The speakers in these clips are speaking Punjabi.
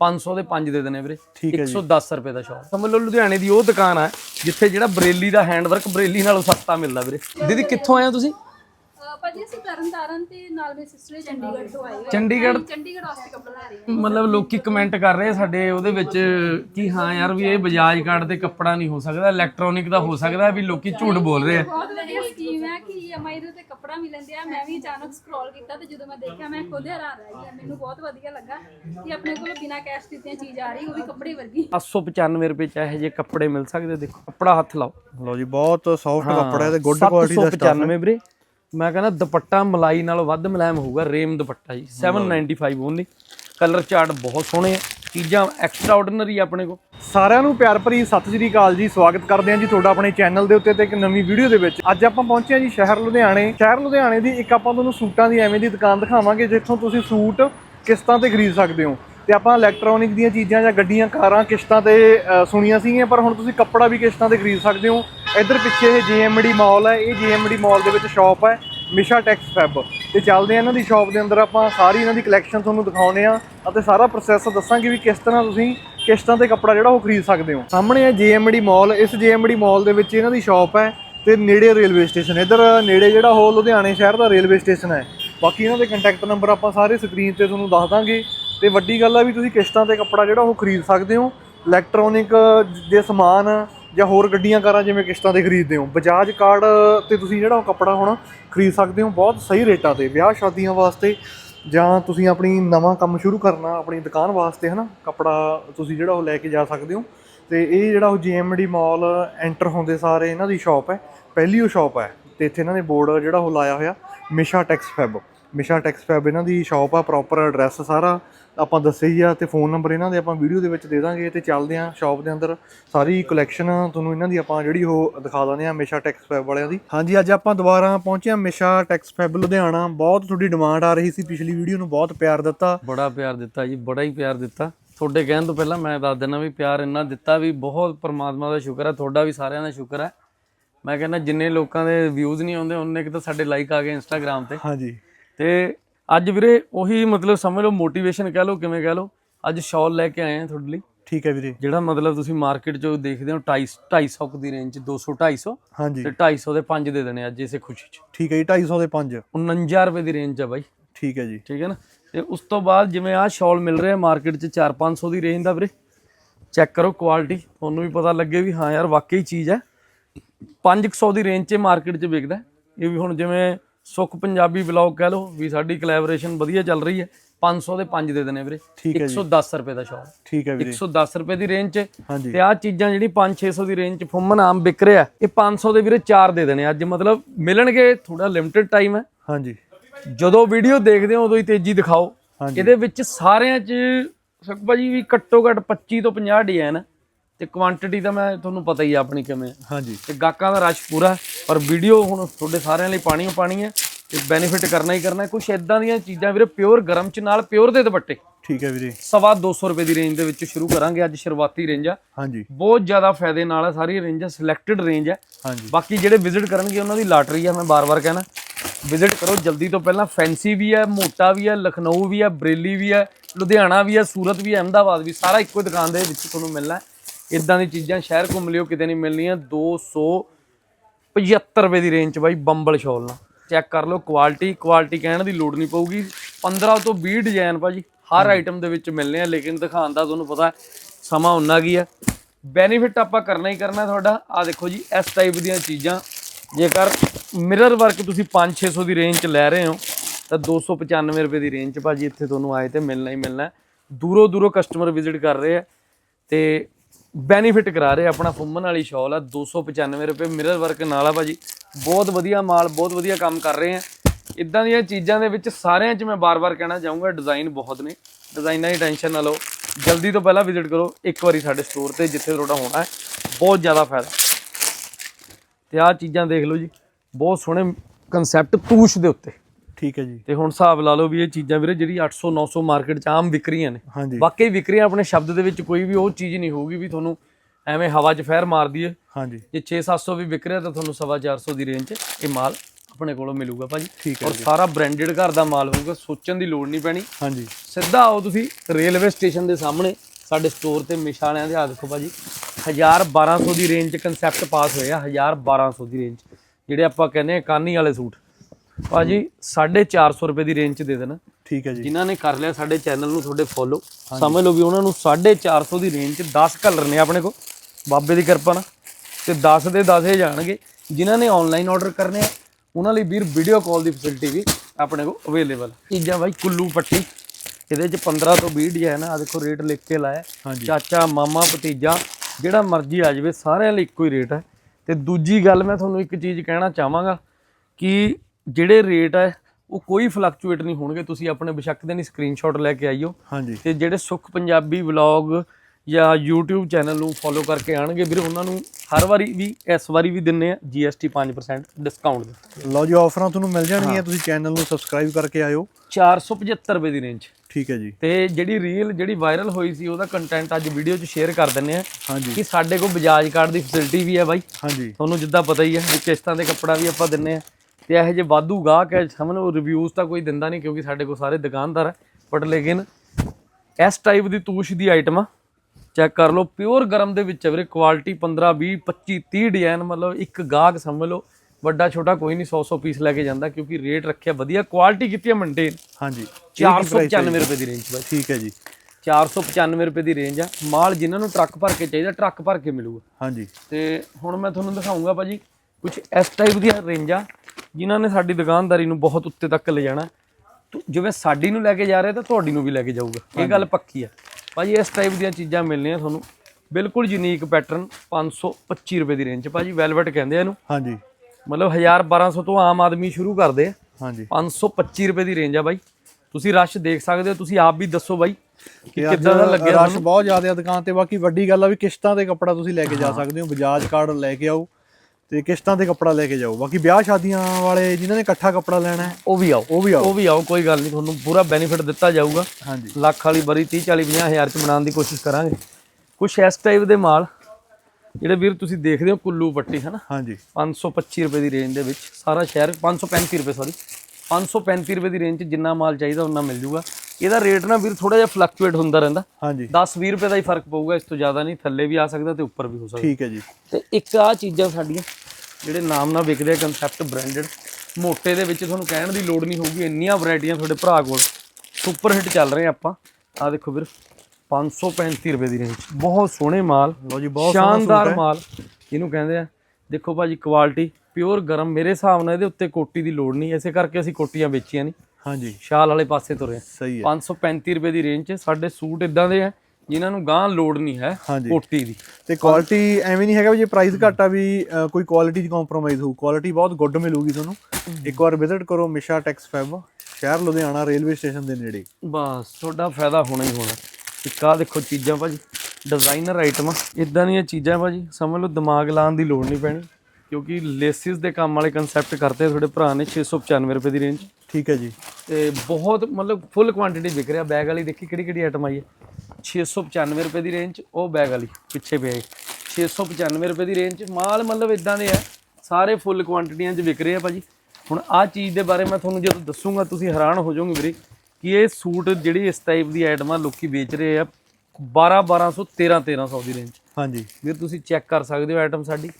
500 ਦੇ 5 ਦੇ ਦੇਣੇ ਵੀਰੇ। ਠੀਕ ਹੈ ਜੀ। 110 ਰੁਪਏ ਦਾ ਸ਼ਾਲ ਸਮਝ ਲਓ ਲੁਧਿਆਣੇ ਦੀ ਉਹ ਦੁਕਾਨ ਆ ਜਿੱਥੇ ਜਿਹੜਾ ਬਰੇਲੀ ਦਾ ਹੈਂਡਵਰਕ ਬਰੇਲੀ ਨਾਲੋਂ ਸਸਤਾ ਮਿਲਦਾ ਵੀਰੇ। ਦੀਦੀ ਕਿੱਥੋਂ ਆਏ ਹੋ ਤੁਸੀਂ? ਭਾਜੀ ਅਸੀਂ ਤਰਨ ਤਾਰਨ ਤੇ ਨਾਲ ਮੇਰੀ ਸਿਸਟਰ ਚੰਡੀਗੜ੍ਹ ਤੋਂ ਆਏ ਹੋਏ। ਆ। ਚੰਡੀਗੜ੍ਹ ਚੰਡੀਗੜ੍ਹ ਵਾਸਤੇ ਕੱਪੜਾ ਲੈ ਰਹੇ ਮਤਲਬ ਲੋਕੀ ਕਮੈਂਟ ਕਰ ਰਹੇ ਸਾਡੇ ਉਹਦੇ ਵਿੱਚ ਕਿ ਹਾਂ ਯਾਰ ਵੀ ਇਹ ਬਜਾਜ ਕਾਰਡ ਤੇ ਕੱਪੜਾ ਨਹੀਂ ਹੋ ਸਕਦਾ ਇਲੈਕਟ੍ਰੋਨਿਕ ਦਾ ਹੋ ਸਕਦਾ ਵੀ ਲੋਕੀ ਝੂਠ ਬੋਲ ਰਹੇ ਆ। ਬਹੁਤ ਵਧੀਆ ਸਕੀਮ ਹੈ ਕਿ EMI ਦੇ ਉੱਤੇ ਕੱਪੜਾ ਮਿਲਣ ਦਿਆ। ਮੈਂ ਵੀ ਅਚਾਨਕ ਸਕਰੋਲ ਕੀਤਾ ਤੇ ਜਦੋਂ ਮੈਂ ਦੇਖਿਆ ਮੈਂ ਖੁਦ ਹੈਰਾਨ ਰਹਿ ਗਈ ਮੈਨੂੰ ਬਹੁਤ ਵਧੀਆ ਲੱਗਾ ਕਿ ਆਪਣੇ ਕੋਲ ਬਿਨਾਂ ਕੈਸ਼ ਦਿੱਤੇ ਚੀਜ਼ ਆ ਰਹੀ ਉਹ ਵੀ ਕੱਪੜੇ ਵਰਗੀ। 895 ਰੁਪਏ ਚ ਇਹੋ ਜਿਹੇ ਕੱਪੜੇ ਮਿਲ ਸਕਦੇ ਦੇਖੋ ਕੱਪੜਾ ਹੱਥ ਲਾਓ। ਲਓ ਜੀ ਬਹੁਤ ਸੌਫਟ ਕੱਪੜਾ ਹੈ ਤੇ ਗੁੱਡ ਕੁਆਲਿਟੀ ਦਾ ਸਟਾਫ 795 ਵੀਰੇ। ਮੈਂ ਕਹਿੰਦਾ ਦੁਪੱਟਾ ਮਲਾਈ ਨਾਲੋਂ ਵੱਧ ਮੁਲਾਇਮ ਹੋਊਗਾ ਰੇਮ ਦੁਪੱਟਾ ਜੀ 795 ਓਨਲੀ ਕਲਰ ਚਾਰਟ ਬਹੁਤ ਸੋਹਣੇ ਆ। ਚੀਜ਼ਾਂ ਐਕਸਟਰਾ ਆਰਡੀਨਰੀ ਆਪਣੇ ਕੋਲ। ਸਾਰਿਆਂ ਨੂੰ ਪਿਆਰ ਭਰੀ ਸਤਿ ਸ੍ਰੀ ਅਕਾਲ ਜੀ ਸਵਾਗਤ ਕਰਦੇ ਹਾਂ ਜੀ ਤੁਹਾਡਾ ਆਪਣੇ ਚੈਨਲ ਦੇ ਉੱਤੇ ਤੇ ਇੱਕ ਨਵੀਂ ਵੀਡੀਓ ਦੇ ਵਿੱਚ। ਅੱਜ ਆਪਾਂ ਪਹੁੰਚੇ ਹਾਂ ਜੀ ਸ਼ਹਿਰ ਲੁਧਿਆਣੇ। ਸ਼ਹਿਰ ਲੁਧਿਆਣੇ ਦੀ ਇੱਕ ਆਪਾਂ ਤੁਹਾਨੂੰ ਸੂਟਾਂ ਦੀ ਐਵੇਂ ਦੀ ਦੁਕਾਨ ਦਿਖਾਵਾਂਗੇ ਜਿੱਥੋਂ ਤੁਸੀਂ ਸੂਟ ਕਿਸ਼ਤਾਂ ਤੇ ਖਰੀਦ ਸਕਦੇ ਹੋ। ਤੇ ਆਪਾਂ ਇਲੈਕਟ੍ਰੋਨਿਕ ਦੀਆਂ ਚੀਜ਼ਾਂ ਜਾਂ ਗੱਡੀਆਂ ਕਾਰਾਂ ਕਿਸ਼ਤਾਂ ਤੇ ਸੁਣੀਆਂ ਸੀਗੀਆਂ ਪਰ ਹੁਣ ਤੁਸੀਂ ਕੱਪੜਾ ਵੀ ਕਿਸ਼ਤਾਂ ਤੇ ਖਰੀਦ ਸਕਦੇ ਹੋ। ਇੱਧਰ ਪਿੱਛੇ ਇਹ ਜੀਐਮਡੀ ਮਾਲ ਹੈ, ਇਹ ਜੀਐਮਡੀ ਮਾਲ ਦੇ ਵਿੱਚ ਸ਼ਾਪ ਹੈ, ਮਿਸ਼ਾ ਟੈਕਸ ਫੈਬ। ਤੇ ਚੱਲਦੇ ਆ ਇਹਨਾਂ ਦੀ ਸ਼ਾਪ ਦੇ ਅੰਦਰ, ਆਪਾਂ ਸਾਰੀ ਇਹਨਾਂ ਦੀ ਕਲੈਕਸ਼ਨ ਤੁਹਾਨੂੰ ਦਿਖਾਉਨੇ ਆ ਅਤੇ ਸਾਰਾ ਪ੍ਰੋਸੈਸ ਦੱਸਾਂਗੇ ਵੀ ਕਿਸ ਤਰ੍ਹਾਂ ਤੁਸੀਂ ਕਿਸ਼ਤਾਂ ਤੇ ਕੱਪੜਾ ਜਿਹੜਾ ਉਹ ਖਰੀਦ ਸਕਦੇ ਹੋ। ਸਾਹਮਣੇ ਹੈ ਜੀਐਮਡੀ ਮਾਲ, ਇਸ ਜੀਐਮਡੀ ਮਾਲ ਦੇ ਵਿੱਚ ਇਹਨਾਂ ਦੀ ਸ਼ਾਪ ਹੈ ਤੇ ਨੇੜੇ ਰੇਲਵੇ ਸਟੇਸ਼ਨ ਇਧਰ ਨੇੜੇ ਜਿਹੜਾ ਉਹ ਲੁਧਿਆਣੇ ਸ਼ਹਿਰ ਦਾ ਰੇਲਵੇ ਸਟੇਸ਼ਨ ਹੈ। ਬਾਕੀ ਇਹਨਾਂ ਦੇ ਕੰਟੈਕਟ ਨੰਬਰ ਆਪਾਂ ਸਾਰੇ ਸਕਰੀਨ ਤੇ ਤੁਹਾਨੂੰ ਦੱਸ ਦਾਂਗੇ। ਤੇ ਵੱਡੀ ਗੱਲ ਆ ਵੀ ਤੁਸੀਂ ਕਿਸ਼ਤਾਂ ਤੇ ਕੱਪੜਾ ਜਿਹੜਾ ਉਹ ਖਰੀਦ ਸਕਦੇ ਹੋ। ਇਲੈਕਟ੍ਰੋਨਿਕ ਦੇ ਸਮਾਨ ਜਾਂ ਹੋਰ ਗੱਡੀਆਂ ਕਾਰਾਂ ਜਿਵੇਂ ਕਿਸ਼ਤਾਂ ਤੇ ਖਰੀਦਦੇ ਹੋ? ਬਜਾਜ ਕਾਰਡ ਤੇ ਤੁਸੀਂ ਜਿਹੜਾ ਉਹ ਕੱਪੜਾ ਹੁਣ ਖਰੀਦ ਸਕਦੇ ਹੋ, ਬਹੁਤ ਸਹੀ ਰੇਟਾਂ ਤੇ। ਵਿਆਹ ਸ਼ਾਦੀਆਂ ਵਾਸਤੇ ਜਾਂ ਤੁਸੀਂ ਆਪਣੀ ਨਵਾਂ ਕੰਮ ਸ਼ੁਰੂ ਕਰਨਾ ਆਪਣੀ ਦੁਕਾਨ ਵਾਸਤੇ, ਹਨਾ? ਕੱਪੜਾ ਤੁਸੀਂ ਜਿਹੜਾ ਉਹ ਲੈ ਕੇ ਜਾ ਸਕਦੇ ਹੋ। ਤੇ ਇਹ ਜਿਹੜਾ ਉਹ ਜੀਐਮਡੀ ਮਾਲ ਐਂਟਰ ਹੁੰਦੇ ਸਾਰੇ ਇਹਨਾਂ ਦੀ ਸ਼ਾਪ ਹੈ। ਪਹਿਲੀ ਉਹ ਸ਼ਾਪ ਹੈ ਤੇ ਇੱਥੇ ਇਹਨਾਂ ਨੇ ਬੋਰਡ ਜਿਹੜਾ ਉਹ ਲਾਇਆ ਹੋਇਆ Misha Tex Fab Misha Tex Fab ਇਹਨਾਂ ਦੀ ਸ਼ਾਪ ਆ ਪ੍ਰੋਪਰ ਐਡਰੈਸ ਸਾਰਾ। ਆਪਾਂ ਦੱਸਿਆ ਹੀ ਆ ਤੇ ਫੋਨ ਨੰਬਰ ਇਹਨਾਂ ਦੇ ਆਪਾਂ ਵੀਡੀਓ ਦੇ ਵਿੱਚ ਦੇ ਦਾਂਗੇ ਤੇ ਚੱਲਦੇ ਆ ਸ਼ਾਪ ਦੇ ਅੰਦਰ। ਸਾਰੀ ਕਲੈਕਸ਼ਨ ਤੁਹਾਨੂੰ ਇਹਨਾਂ ਦੀ ਆਪਾਂ ਜਿਹੜੀ ਉਹ ਦਿਖਾ ਦਿੰਦੇ ਆ ਮਿਸ਼ਾ ਟੈਕਸ ਫੈਬ ਵਾਲਿਆਂ ਦੀ। ਹਾਂਜੀ ਅੱਜ ਆਪਾਂ ਦੁਬਾਰਾ ਪਹੁੰਚੇ ਆ ਮਿਸ਼ਾ ਟੈਕਸ ਫੈਬ ਲੁਧਿਆਣਾ। ਬਹੁਤ ਤੁਹਾਡੀ ਡਿਮਾਂਡ ਆ ਰਹੀ ਸੀ ਪਿਛਲੀ ਵੀਡੀਓ ਨੂੰ ਬਹੁਤ ਪਿਆਰ ਦਿੱਤਾ। ਬੜਾ ਪਿਆਰ ਦਿੱਤਾ ਜੀ ਬੜਾ ਹੀ ਪਿਆਰ ਦਿੱਤਾ। ਤੁਹਾਡੇ ਕਹਿਣ ਤੋਂ ਪਹਿਲਾਂ ਮੈਂ ਦੱਸ ਦਿੰਦਾ ਵੀ ਪਿਆਰ ਇੰਨਾ ਦਿੱਤਾ ਵੀ ਬਹੁਤ ਪਰਮਾਤਮਾ ਦਾ ਸ਼ੁਕਰ ਹੈ ਤੁਹਾਡਾ ਵੀ ਸਾਰਿਆਂ ਦਾ ਸ਼ੁਕਰ ਹੈ ਮੈਂ ਕਹਿੰਦਾ ਜਿੰਨੇ ਲੋਕਾਂ ਦੇ ਵਿਊਜ਼ ਨਹੀਂ ਆਉਂਦੇ ਉਹਨੇ ਕਿ ਤਾਂ ਸਾਡੇ ਲਾਈਕ ਆ ਗਏ ਇੰਸਟਾਗ੍ਰam ਤੇ। ਹਾਂਜੀ। ਤੇ ਅੱਜ ਵੀਰੇ ਉਹੀ ਮਤਲਬ ਸਮਝ ਲਓ ਮੋਟੀਵੇਸ਼ਨ ਕਹਿ ਲਓ ਕਿਵੇਂ ਕਹਿ ਲਓ ਅੱਜ ਸ਼ਾਲ ਲੈ ਕੇ ਆਏ ਆ ਤੁਹਾਡੇ ਲਈ। ਠੀਕ ਹੈ ਵੀਰੇ। ਜਿਹੜਾ ਮਤਲਬ ਤੁਸੀਂ ਮਾਰਕੀਟ 'ਚੋਂ ਦੇਖਦੇ ਹੋ 250 250 ਦੀ ਰੇਂਜ 'ਚ 200 250 ਹਾਂਜੀ। ਤੇ 250 ਦੇ 5 ਦੇ ਦੇਣੇ ਅੱਜ ਇਸੇ ਖੁਸ਼ੀ 'ਚ। ਠੀਕ ਹੈ ਜੀ 250 ਦੇ 5 49 ਰੁਪਏ ਦੀ ਰੇਂਜ 'ਚ ਆ ਬਾਈ। ਠੀਕ ਹੈ ਜੀ। ਠੀਕ ਹੈ ਨਾ? ਤੇ ਉਸ ਤੋਂ ਬਾਅਦ ਜਿਵੇਂ ਆਹ ਸ਼ਾਲ ਮਿਲ ਰਿਹਾ ਮਾਰਕੀਟ 'ਚ 4-500 ਦੀ ਰੇਂਜ ਦਾ ਵੀਰੇ। ਚੈੱਕ ਕਰੋ ਕੁਆਲਿਟੀ ਤੁਹਾਨੂੰ ਵੀ ਪਤਾ ਲੱਗੇ ਵੀ ਹਾਂ ਯਾਰ ਵਾਕਈ ਚੀਜ਼ ਹੈ। 500 ਦੀ ਰੇਂਜ 'ਚ ਮਾਰਕੀਟ 'ਚ ਵਿਕਦਾ। ਇਹ ਵੀ ਹੁਣ ਜਿਵੇਂ ਸੁੱਖ ਪੰਜਾਬੀ ਬਲੌਗ ਕਹਿ ਲਓ ਵੀ ਸਾਡੀ ਕੋਲੈਬੋਰੇਸ਼ਨ ਵਧੀਆ ਚੱਲ ਰਹੀ ਹੈ। 500 ਦੇ 5 ਦੇ ਦੇਣੇ ਵੀਰੇ। ਠੀਕ ਹੈ ਜੀ। 110 ਰੁਪਏ ਦਾ ਸ਼ਾਲ ਠੀਕ ਹੈ ਵੀਰੇ। 110 ਰੁਪਏ ਦੀ ਰੇਂਜ 'ਚ। ਤੇ ਆਹ ਚੀਜ਼ਾਂ ਜਿਹੜੀ 5-600 ਦੀ ਰੇਂਜ 'ਚ ਫੁੰਮਨ ਆਮ ਵਿਕ ਰਿਹਾ। ਇਹ 500 ਦੇ ਵੀਰੇ 4 ਦੇ ਦੇਣੇ ਅੱਜ ਮਤਲਬ ਮਿਲਣਗੇ ਥੋੜਾ ਲਿਮਟਿਡ ਟਾਈਮ ਹੈ। ਹਾਂਜੀ। ਜਦੋਂ ਵੀਡੀਓ ਦੇਖਦੇ ਹੋ ਉਦੋਂ ਹੀ ਤੇਜ਼ੀ ਦਿਖਾਓ। ਇਹਦੇ ਵਿੱਚ ਸਾਰਿਆਂ 'ਚ ਸਕਬਾ ਜੀ ਵੀ ਘੱਟੋ ਘੱਟ 25 ਤੋਂ 50 ਡਿਜ਼ਾਈਨ ਹੈ। ਤੇ ਕੁਆਂਟੀਟੀ ਤਾਂ ਮੈਂ ਤੁਹਾਨੂੰ ਪਤਾ ਹੀ ਆ ਆਪਣੀ ਕਿਵੇਂ। ਹਾਂਜੀ। ਤੇ ਗਾਹਕਾਂ ਦਾ ਰਸ਼ ਪੂਰਾ ਪਰ ਵੀਡੀਓ ਹੁਣ ਤੁਹਾਡੇ ਸਾਰਿਆਂ ਲਈ ਪਾਣੀ ਓ ਪਾਣੀ ਹੈ ਤੇ ਬੈਨੀਫਿਟ ਕਰਨਾ ਹੀ ਕਰਨਾ ਕੁਝ ਇਦਾਂ ਦੀਆਂ ਚੀਜ਼ਾਂ ਵੀਰੇ ਪਿਓਰ ਗਰਮ ਚ ਨਾਲ ਪਿਓਰ ਦੇ ਦੁਪੱਟੇ। ਠੀਕ ਹੈ ਵੀਰੇ। ਸਵਾ 200 ਰੁਪਏ ਦੀ ਰੇਂਜ ਦੇ ਵਿੱਚ ਸ਼ੁਰੂ ਕਰਾਂਗੇ ਅੱਜ ਸ਼ੁਰੂਆਤੀ ਰੇਂਜ ਆ। ਹਾਂਜੀ। ਬਹੁਤ ਜ਼ਿਆਦਾ ਫਾਇਦੇ ਨਾਲ ਹੈ ਸਾਰੀ ਰੇਂਜ ਸਿਲੈਕਟਡ ਰੇਂਜ ਹੈ ਹਾਂਜੀ। ਬਾਕੀ ਜਿਹੜੇ ਵਿਜ਼ਿਟ ਕਰਨਗੇ ਉਹਨਾਂ ਦੀ ਲਾਟਰੀ ਆ ਮੈਂ ਬਾਰ-ਬਾਰ ਕਹਿਣਾ। ਵਿਜ਼ਿਟ ਕਰੋ ਜਲਦੀ ਤੋਂ ਪਹਿਲਾਂ ਫੈਂਸੀ ਵੀ ਹੈ ਮੋਟਾ ਵੀ ਹੈ ਲਖਨਊ ਵੀ ਹੈ ਬਰੇਲੀ ਵੀ ਹੈ ਲੁਧਿਆਣਾ ਵੀ ਹੈ ਸੂਰਤ ਵੀ ਹੈ ਅਹਿਮਦਾਬਾਦ ਵੀ ਸਾਰਾ ਇੱਕੋ ਹੀ ਦੁਕਾਨ ਦੇ ਵਿੱਚ ਤੁਹਾਨੂੰ ਮਿਲਣਾ ਹੈ। ਇਦਾਂ ਦੀ ਚੀਜ਼ਾਂ ਸ਼ਹਿਰ ਘੁੰਮ ਲਿਓ ਕਿਤੇ ਨਹੀਂ ਮਿਲਣੀਆਂ। 275 ਰੁਪਏ ਦੀ ਰੇਂਜ 'ਚ ਬਾਈ ਬੰਬਲ ਸ਼ਾਲ ਨਾਲ। ਚੈੱਕ ਕਰ ਲਓ ਕੁਆਲਿਟੀ ਕੁਆਲਿਟੀ ਕਹਿਣ ਦੀ ਲੋੜ ਨਹੀਂ ਪਊਗੀ। 15 ਤੋਂ 20 ਡਿਜ਼ਾਈਨ ਭਾਜੀ ਹਰ ਆਈਟਮ ਦੇ ਵਿੱਚ ਮਿਲਨੇ ਆ ਲੇਕਿਨ ਦਿਖਾਉਣ ਦਾ ਤੁਹਾਨੂੰ ਪਤਾ ਸਮਾਂ ਉਨਾ ਕੀ ਹੈ ਬੈਨੀਫਿਟ ਆਪਾਂ ਕਰਨਾ ਹੀ ਕਰਨਾ ਤੁਹਾਡਾ। ਆ ਦੇਖੋ ਜੀ ਇਸ ਟਾਈਪ ਦੀਆਂ ਚੀਜ਼ਾਂ। ਜੇਕਰ ਮਿਰਰ ਵਰਕ ਤੁਸੀਂ 5-600 ਦੀ ਰੇਂਜ 'ਚ ਲੈ ਰਹੇ ਹੋ ਤਾਂ 295 ਰੁਪਏ ਦੀ ਰੇਂਜ 'ਚ ਭਾਜੀ ਇੱਥੇ ਤੁਹਾਨੂੰ ਆਏ ਤੇ ਮਿਲਣਾ ਹੀ ਮਿਲਣਾ। ਦੂਰੋਂ ਦੂਰੋਂ ਕਸਟਮਰ ਵਿਜ਼ਿਟ ਕਰ ਰਹੇ ਆ। ਤੇ ਬੈਨੀਫਿਟ ਕਰਾ ਰਹੇ ਆਪਣਾ ਫੁੰਮਨ ਵਾਲੀ ਸ਼ਾਲ ਆ 295 ਰੁਪਏ ਮਿਰਰ ਵਰਕ ਨਾਲ ਆ ਭਾਜੀ। ਬਹੁਤ ਵਧੀਆ ਮਾਲ, ਬਹੁਤ ਵਧੀਆ ਕੰਮ ਕਰ ਰਹੇ ਆ। ਇਦਾਂ ਦੀਆਂ ਚੀਜ਼ਾਂ ਦੇ ਵਿੱਚ ਸਾਰਿਆਂ 'ਚ ਮੈਂ ਬਾਰ-ਬਾਰ ਕਹਿਣਾ ਚਾਹੂੰਗਾ ਡਿਜ਼ਾਈਨ ਬਹੁਤ ਨੇ। ਡਿਜ਼ਾਈਨਾਂ ਦੀ ਟੈਨਸ਼ਨ ਨਾ ਲਓ। ਜਲਦੀ ਤੋਂ ਪਹਿਲਾਂ ਵਿਜ਼ਿਟ ਕਰੋ ਇੱਕ ਵਾਰੀ ਸਾਡੇ ਸਟੋਰ ਤੇ, ਜਿੱਥੇ ਤੁਹਾਡਾ ਹੋਣਾ ਹੈ। ਬਹੁਤ ਜ਼ਿਆਦਾ ਫਾਇਦਾ। ਤੇ ਆਹ ਚੀਜ਼ਾਂ ਦੇਖ ਲਓ ਜੀ। ਬਹੁਤ ਸੋਹਣੇ ਕਨਸੈਪਟ ਤੂਸ਼ ਦੇ ਉੱਤੇ। ਠੀਕ ਹੈ ਜੀ। ਤੇ ਹੁਣ ਹਿਸਾਬ ਲਾ ਲਓ ਵੀ ਇਹ ਚੀਜ਼ਾਂ ਵੀਰੇ ਜਿਹੜੀ 800 900 ਮਾਰਕੀਟ 'ਚ ਆਮ ਵਿਕ ਰਹੀਆਂ ਨੇ। ਹਾਂਜੀ। ਵਾਕਈ ਵਿਕ ਰਹੀਆਂ ਆਪਣੇ ਸ਼ਬਦ ਦੇ ਵਿੱਚ ਕੋਈ ਵੀ ਉਹ ਚੀਜ਼ ਨਹੀਂ ਹੋਊਗੀ ਵੀ ਤੁਹਾਨੂੰ ਐਵੇਂ ਹਵਾ 'ਚ ਫੈਰ ਮਾਰ ਦਈਏ। ਹਾਂਜੀ। ਜੇ 6 700 ਵੀ ਵਿਕ ਰਿਹਾ ਤਾਂ ਤੁਹਾਨੂੰ ਸਵਾ 400 ਦੀ ਰੇਂਜ 'ਚ ਇਹ ਮਾਲ ਆਪਣੇ ਕੋਲੋਂ ਮਿਲੂਗਾ ਭਾਜੀ। ਠੀਕ ਹੈ ਔਰ ਸਾਰਾ ਬ੍ਰਾਂਡਡ ਘਰ ਦਾ ਮਾਲ ਹੋਊਗਾ ਸੋਚਣ ਦੀ ਲੋੜ ਨਹੀਂ ਪੈਣੀ। ਹਾਂਜੀ। ਸਿੱਧਾ ਆਓ ਤੁਸੀਂ ਰੇਲਵੇ ਸਟੇਸ਼ਨ ਦੇ ਸਾਹਮਣੇ ਸਾਡੇ ਸਟੋਰ ਤੇ ਮਿਸ਼ਾਲਿਆਂ ਦੇ ਆ ਦੇਖੋ ਭਾਜੀ। 1000 1200 ਦੀ ਰੇਂਜ ਚ ਕਨਸੈਪਟ ਪਾਸ ਹੋਏ ਆ 1000 1200 ਦੀ ਰੇਂਜ ਜਿਹੜੇ ਆਪਾਂ ਕਹਿੰਦੇ ਆ ਕਾਨੀ ਵਾਲੇ ਸੂਟ। ਭਾਜੀ 450 ਰੁਪਏ ਦੀ ਰੇਂਜ ਚ ਦੇ ਦੇਣਾ। ਠੀਕ ਹੈ ਜੀ। ਜਿਨ੍ਹਾਂ ਨੇ ਕਰ ਲਿਆ ਸਾਡੇ ਚੈਨਲ ਨੂੰ ਤੁਹਾਡੇ ਫੋਲੋ ਸਮਝ ਲਓ ਵੀ ਉਹਨਾਂ ਨੂੰ 450 ਦੀ ਰੇਂਜ ਚ 10 ਕਲਰ ਨੇ ਆਪਣੇ ਕੋਲ। ਬਾਬੇ ਦੀ ਕਿਰਪਾ ਨਾਲ। ਤੇ 10 ਦੇ 10 ਹੀ ਜਾਣਗੇ। ਜਿਨ੍ਹਾਂ ਨੇ ਆਨਲਾਈਨ ਆਰਡਰ ਕਰਨੇ ਆ ਉਹਨਾਂ ਲਈ ਵੀਰ ਵੀਡੀਓ ਕਾਲ ਦੀ ਫੈਸਿਲਿਟੀ ਵੀ ਆਪਣੇ ਕੋਲ ਅਵੇਲੇਬਲ ਚੀਜ਼ਾਂ ਬਾਈ ਕੁੱਲੂ ਪੱਟੀ ਇਹਦੇ ਚ 15 ਤੋਂ 20 ਡਿਜ਼ਾਈਨ ਆ। ਦੇਖੋ ਰੇਟ ਲਿਖ ਕੇ ਲਾਇਆ। ਚਾਚਾ ਮਾਮਾ ਭਤੀਜਾ ਜਿਹੜਾ ਮਰਜ਼ੀ ਆ ਜਾਵੇ ਸਾਰਿਆਂ ਲਈ ਇੱਕੋ ਹੀ ਰੇਟ ਹੈ ਤੇ ਦੂਜੀ ਗੱਲ ਮੈਂ ਤੁਹਾਨੂੰ ਇੱਕ ਚੀਜ਼ ਕਹਿਣਾ ਚਾਹਾਂਗਾ ਕਿ ਜਿਹੜੇ ਰੇਟ ਹੈ ਉਹ ਕੋਈ ਫਲਕਚੁਏਟ ਨਹੀਂ ਹੋਣਗੇ। ਤੁਸੀਂ ਆਪਣੇ ਬੇਸ਼ੱਕ ਦੇ ਨਹੀਂ ਸਕਰੀਨਸ਼ਾਟ ਲੈ ਕੇ ਆਈਓ। ਹਾਂਜੀ। ਤੇ ਜਿਹੜੇ ਸੁਖ ਪੰਜਾਬੀ ਵਲੌਗ ਜਾਂ YouTube ਚੈਨਲ ਨੂੰ ਫੋਲੋ ਕਰਕੇ ਆਣਗੇ ਵੀਰੇ ਉਹਨਾਂ ਨੂੰ ਹਰ ਵਾਰੀ ਵੀ ਇਸ ਵਾਰੀ ਵੀ ਦਿੰਨੇ ਆ GST 5% ਡਿਸਕਾਊਂਟ ਦੇ ਲਓ ਜੀ ਆਫਰਾਂ ਤੁਹਾਨੂੰ ਮਿਲ ਜਾਣਗੀਆਂ। ਤੁਸੀਂ ਚੈਨਲ ਨੂੰ ਸਬਸਕ੍ਰਾਈਬ ਕਰਕੇ ਆਇਓ। 475 ਰੁਪਏ ਦੀ ਰੇਂਜ ਠੀਕ ਹੈ ਜੀ। ਤੇ ਜਿਹੜੀ ਰੀਲ ਜਿਹੜੀ ਵਾਇਰਲ ਹੋਈ ਸੀ ਉਹਦਾ ਕੰਟੈਂਟ ਅੱਜ ਵੀਡੀਓ 'ਚ ਸ਼ੇਅਰ ਕਰ ਦਿੰਨੇ ਆ ਹਾਂਜੀ। ਕਿ ਸਾਡੇ ਕੋਲ ਬਜਾਜ ਕਾਰਡ ਦੀ ਫੈਸਿਲਿਟੀ ਵੀ ਹੈ ਬਾਈ। ਹਾਂਜੀ। ਤੁਹਾਨੂੰ ਜਿੱਦਾਂ ਪਤਾ ਹੀ ਹੈ ਵੀ ਕਿਸ਼ਤਾਂ ਦੇ ਕੱਪੜਾ ਵੀ ਆਪਾਂ ਦਿੰਨੇ ਆ। ਤੇ ਇਹੋ ਜਿਹੇ ਵਾਧੂ ਗਾਹਕ ਹੈ ਸਮਝ ਲਓ ਰਿਵਿਊਜ਼ ਤਾਂ ਕੋਈ ਦਿੰਦਾ ਨਹੀਂ ਕਿਉਂਕਿ ਸਾਡੇ ਕੋਲ ਸਾਰੇ ਦੁਕਾਨਦਾਰ ਹੈ। ਬਟ ਲੇਕਿਨ ਇਸ ਟਾਈਪ ਦੀ ਤੂਸ਼ ਦੀ ਆਈਟਮ ਚੈੱਕ ਕਰ ਲਓ ਪਿਓਰ ਗਰਮ ਦੇ ਵਿੱਚ ਵੀਰੇ ਕੁਆਲਿਟੀ 15 20 25 30 ਡਿਜ਼ਾਈਨ ਮਤਲਬ ਇੱਕ ਗਾਹਕ ਸਮਝ ਲਓ ਵੱਡਾ ਛੋਟਾ ਕੋਈ ਨਹੀਂ 100 100 ਪੀਸ ਲੈ ਕੇ ਜਾਂਦਾ ਕਿਉਂਕਿ ਰੇਟ ਰੱਖਿਆ ਵਧੀਆ ਕੁਆਲਿਟੀ ਕੀਤੀ ਹੈ ਮੇਨਟੇਨ ਹਾਂਜੀ 495 ਰੁਪਏ ਦੀ ਰੇਂਜ ਬਾਈ। ਠੀਕ ਹੈ ਜੀ। 495 ਰੁਪਏ ਦੀ ਰੇਂਜ ਆ। ਮਾਲ ਜਿਨ੍ਹਾਂ ਨੂੰ ਟਰੱਕ ਭਰ ਕੇ ਚਾਹੀਦਾ ਟਰੱਕ ਭਰ ਕੇ ਮਿਲੂਗਾ। ਹਾਂਜੀ। ਤੇ ਹੁਣ ਮੈਂ ਤੁਹਾਨੂੰ ਦਿਖਾਉਂਗਾ ਭਾਜੀ ਕੁਝ ਇਸ ਟਾਈਪ ਦੀਆਂ ਰੇਂਜਾਂ ਜਿਨ੍ਹਾਂ ਨੇ ਸਾਡੀ ਦੁਕਾਨਦਾਰੀ ਨੂੰ ਬਹੁਤ ਉੱਤੇ ਤੱਕ ਲੈ ਜਾਣਾ। ਜਿਵੇਂ ਸਾਡੀ ਨੂੰ ਲੈ ਕੇ ਜਾ ਰਿਹਾ ਤਾਂ ਤੁਹਾਡੀ ਨੂੰ ਵੀ ਲੈ ਕੇ ਜਾਊਗਾ। ਇਹ ਗੱਲ ਪੱਕੀ ਆ। ਭਾਜੀ ਇਸ ਟਾਈਪ ਦੀਆਂ ਚੀਜ਼ਾਂ ਮਿਲਣੀਆਂ ਤੁਹਾਨੂੰ। ਬਿਲਕੁਲ ਯੂਨੀਕ ਪੈਟਰਨ 525 ਰੁਪਏ ਦੀ ਰੇਂਜ 'ਚ ਭਾਜੀ ਵੈਲਵਟ ਕਹਿੰਦੇ ਆ ਇਹਨੂੰ। ਹਾਂਜੀ। ਮਤਲਬ 1000 1200 ਤੋਂ ਆਮ ਆਦਮੀ ਸ਼ੁਰੂ ਕਰਦੇ ਆ। ਹਾਂਜੀ। 525 ਰੁਪਏ ਦੀ ਰੇਂਜ ਆ ਬਾਈ। ਤੁਸੀਂ ਰਸ਼ ਦੇਖ ਸਕਦੇ ਹੋ ਤੁਸੀਂ ਆਪ ਵੀ ਦੱਸੋ ਬਾਈ ਕਿ ਕਿੱਦਾਂ ਦਾ ਲੱਗਿਆ ਰਸ਼ ਬਹੁਤ ਜ਼ਿਆਦਾ ਆ ਦੁਕਾਨ ਤੇ। ਬਾਕੀ ਵੱਡੀ ਗੱਲ ਆ ਵੀ ਕਿਸ਼ਤਾਂ ਤੇ ਕੱਪੜਾ ਤੁਸੀਂ ਲੈ ਕੇ ਜਾ ਸਕਦੇ ਹੋ। ਬਜਾਜ ਕਾਰਡ ਲੈ ਕੇ ਆਓ। ਤੇ ਕਿਸ਼ਤਾਂ ਤੇ ਕੱਪੜਾ ਲੈ ਕੇ ਜਾਓ। ਬਾਕੀ ਵਿਆਹ ਸ਼ਾਦੀਆਂ ਵਾਲੇ ਜਿਨ੍ਹਾਂ ਨੇ ਇਕੱਠਾ ਕੱਪੜਾ ਲੈਣਾ ਹੈ ਉਹ ਵੀ ਆਓ ਉਹ ਵੀ ਆਓ। ਉਹ ਵੀ ਆਓ ਕੋਈ ਗੱਲ ਨਹੀਂ ਤੁਹਾਨੂੰ ਪੂਰਾ ਬੈਨੀਫਿਟ ਦਿੱਤਾ ਜਾਊਗਾ। ਹਾਂਜੀ। ਲੱਖ ਵਾਲੀ ਬਰੀ 30 40 50 ਹਜ਼ਾਰ ਚ ਬਣਾਉਣ ਦੀ ਕੋਸ਼ਿਸ਼ ਕਰਾਂਗੇ। ਕੁਛ ਇਸ ਟਾਈਪ ਦੇ ਮਾਲ ਜਿਹੜੇ ਵੀਰ ਤੁਸੀਂ ਦੇਖਦੇ ਹੋ ਕੁੱਲੂ ਪੱਟੀ ਹਨਾ? ਹਾਂਜੀ। 525 ਰੁਪਏ ਦੀ ਰੇਂਜ ਦੇ ਵਿੱਚ ਸਾਰਾ ਸ਼ਹਿਰ 535 ਰੁਪਏ ਸੌਰੀ 535 ਰੁਪਏ ਦੀ ਰੇਂਜ 'ਚ ਜਿੰਨਾ ਮਾਲ ਚਾਹੀਦਾ ਉਹਨਾਂ ਮਿਲ ਜੂਗਾ। ਇਹਦਾ ਰੇਟ ਨਾ ਵੀਰ ਥੋੜਾ ਜਿਹਾ ਫਲਕਚੁਏਟ ਹੁੰਦਾ ਰਹਿੰਦਾ। ਹਾਂਜੀ। 10 20 ਰੁਪਏ ਦਾ ਹੀ ਫ਼ਰਕ ਪਊਗਾ ਇਸ ਤੋਂ ਜ਼ਿਆਦਾ ਨਹੀਂ ਥੱਲੇ ਵੀ ਆ ਸਕਦਾ ਤੇ ਉੱਪਰ ਵੀ ਹੋ ਸਕਦਾ। ਠੀਕ ਹੈ ਜੀ। ਤੇ ਇੱਕ ਆ ਚੀਜ਼ਾਂ ਸਾਡੀਆਂ ਜਿਹੜੇ ਨਾਮ ਨਾਲ ਵਿਕਦੇ ਆ ਕਨਸੈਪਟ ਬ੍ਰਾਂਡਡ ਮੋਟੇ ਦੇ ਵਿੱਚ ਤੁਹਾਨੂੰ ਕਹਿਣ ਦੀ ਲੋੜ ਨਹੀਂ ਹੋਊਗੀ ਇੰਨੀਆਂ ਵੈਰਾਈਟੀਆਂ ਤੁਹਾਡੇ ਭਰਾ ਕੋਲ। ਸੁਪਰ ਹਿੱਟ ਚੱਲ ਰਹੇ ਆਪਾਂ। ਆ ਦੇਖੋ ਵੀਰ 535 ਰੁਪਏ ਦੀ ਰੇਂਜ ਬਹੁਤ ਸੋਹਣੇ ਮਾਲ ਲਓ ਜੀ ਬਹੁਤ ਸ਼ਾਨਦਾਰ ਮਾਲ। ਇਹਨੂੰ ਕਹਿੰਦੇ ਆ ਦੇਖੋ ਭਾਜੀ ਕੁਆਲਿਟੀ ਪਿਓਰ ਗਰਮ ਮੇਰੇ ਹਿਸਾਬ ਨਾਲ ਇਹਦੇ ਉੱਤੇ ਕੋਟੀ ਦੀ ਲੋੜ ਨਹੀਂ ਇਸੇ ਕਰਕੇ ਅਸੀਂ ਕੋਟੀਆਂ ਵੇਚੀਆਂ ਨਹੀਂ। ਹਾਂਜੀ। ਸ਼ਾਲ ਵਾਲੇ ਪਾਸੇ ਤੁਰੇ ਸਹੀ ਹੈ। 535 ਰੁਪਏ ਦੀ ਰੇਂਜ 'ਚ ਸਾਡੇ ਸੂਟ ਇਦਾਂ ਦੇ ਆ ਜਿਨ੍ਹਾਂ ਨੂੰ ਗਾਂ ਲੋੜ ਨਹੀਂ ਹੈ। ਕੋਟੀ ਦੀ। ਤੇ ਕੁਆਲਿਟੀ ਐਵੇਂ ਨਹੀਂ ਹੈਗਾ ਵੀ ਜੇ ਪ੍ਰਾਈਸ ਘੱਟ ਵੀ ਕੋਈ ਕੁਆਲਿਟੀ 'ਚ ਕੰਪਰੋਮਾਈਜ਼ ਹੋਊ। ਕੁਆਲਿਟੀ ਬਹੁਤ ਗੁੱਡ ਮਿਲੂਗੀ ਤੁਹਾਨੂੰ। ਇੱਕ ਵਾਰ ਵਿਜ਼ਿਟ ਕਰੋ ਮਿਸ਼ਾ ਟੈਕਸ ਫੈਬ ਸ਼ਹਿਰ ਲੁਧਿਆਣਾ ਰੇਲਵੇ ਸਟੇਸ਼ਨ ਦੇ ਨੇੜੇ। ਬਸ ਤੁਹਾਡਾ ਫਾਇਦਾ ਹੋਣਾ ਹੀ ਹੋਣਾ। ਇੱਕ ਦੇਖੋ ਚੀਜ਼ਾਂ ਭਾਜੀ। ਡਿਜ਼ਾਈਨਰ ਆਈਟਮਾਂ ਇਦਾਂ ਦੀਆਂ ਚੀਜ਼ਾਂ ਭਾਜੀ ਸਮਝ ਲਓ ਦਿਮਾਗ ਲਾਉਣ ਦੀ ਲੋੜ ਨਹੀਂ ਪੈਣੀ ਕਿਉਂਕਿ ਲੇਸਿਸ ਦੇ ਕੰਮ ਵਾਲੇ ਕਨਸੈਪਟ ਕਰਤੇ ਤੁਹਾਡੇ ਭਰਾ ਨੇ 695 ਰੁਪਏ ਦੀ ਰੇਂਜ ਠੀਕ ਹੈ ਜੀ। ਤੇ ਬਹੁਤ ਮਤਲਬ ਫੁੱਲ ਕੁਆਂਟੀਟੀ ਵਿਕ ਰਿਹਾ ਬੈਗ ਵਾਲੀ ਦੇਖੀ ਕਿਹੜੀ ਕਿਹੜੀ ਆਈਟਮ ਆਈ ਹੈ। 695 ਰੁਪਏ ਦੀ ਰੇਂਜ 'ਚ ਉਹ ਬੈਗ ਵਾਲੀ ਪਿੱਛੇ ਪਿਆ ਹੈ 695 ਰੁਪਏ ਦੀ ਰੇਂਜ 'ਚ ਮਾਲ ਮਤਲਬ ਇਦਾਂ ਦੇ ਆ ਸਾਰੇ ਫੁੱਲ ਕੁਆਂਟੀਟੀਆਂ 'ਚ ਵਿਕ ਰਹੇ ਆ ਭਾਜੀ। ਹੁਣ ਆਹ ਚੀਜ਼ ਦੇ ਬਾਰੇ ਮੈਂ ਤੁਹਾਨੂੰ ਜਦੋਂ ਦੱਸੂਗਾ ਤੁਸੀਂ ਹੈਰਾਨ ਹੋ ਜਾਓਗੇ ਵੀਰੇ ਕਿ ਇਹ ਸੂਟ ਜਿਹੜੀ ਇਸ ਟਾਈਪ ਦੀ ਆਈਟਮਾਂ ਲੋਕੀ ਵੇਚ ਰਹੇ ਆ 12 1200 13 1300 ਦੀ ਰੇਂਜ ਹਾਂਜੀ। ਵੀਰ ਤੁਸੀਂ ਚੈੱਕ ਕਰ ਸਕਦੇ ਹੋ ਆਈਟਮ ਸਾਡੀ।